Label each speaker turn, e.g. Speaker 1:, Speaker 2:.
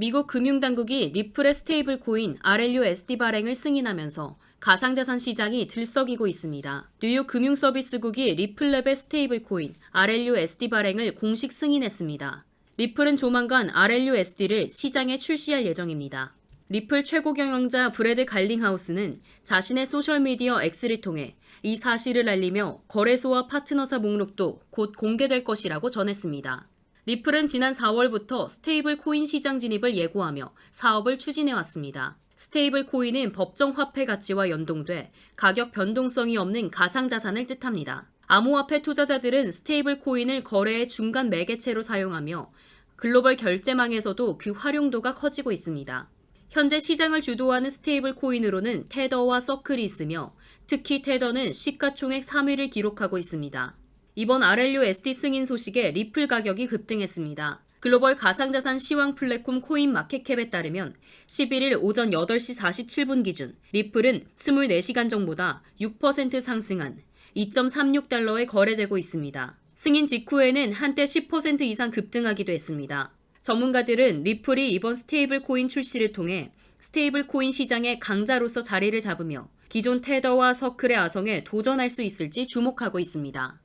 Speaker 1: 미국 금융당국이 리플의 스테이블 코인 RLUSD 발행을 승인하면서 가상자산 시장이 들썩이고 있습니다. 뉴욕 금융서비스국이 리플랩의 스테이블 코인 RLUSD 발행을 공식 승인했습니다. 리플은 조만간 RLUSD를 시장에 출시할 예정입니다. 리플 최고 경영자 브래드 갈링하우스는 자신의 소셜미디어 X를 통해 이 사실을 알리며 거래소와 파트너사 목록도 곧 공개될 것이라고 전했습니다. 리플은 지난 4월부터 스테이블 코인 시장 진입을 예고하며 사업을 추진해 왔습니다. 스테이블 코인은 법정 화폐 가치와 연동돼 가격 변동성이 없는 가상 자산을 뜻합니다. 암호화폐 투자자들은 스테이블 코인을 거래의 중간 매개체로 사용하며 글로벌 결제망에서도 그 활용도가 커지고 있습니다. 현재 시장을 주도하는 스테이블 코인으로는 테더와 서클이 있으며 특히 테더는 시가총액 3위를 기록하고 있습니다. 이번 RLUSD 승인 소식에 리플 가격이 급등했습니다. 글로벌 가상자산 시황 플랫폼 코인 마켓캡에 따르면 11일 오전 8시 47분 기준 리플은 24시간 전보다 6% 상승한 2.36달러에 거래되고 있습니다. 승인 직후에는 한때 10% 이상 급등하기도 했습니다. 전문가들은 리플이 이번 스테이블 코인 출시를 통해 스테이블 코인 시장의 강자로서 자리를 잡으며 기존 테더와 서클의 아성에 도전할 수 있을지 주목하고 있습니다.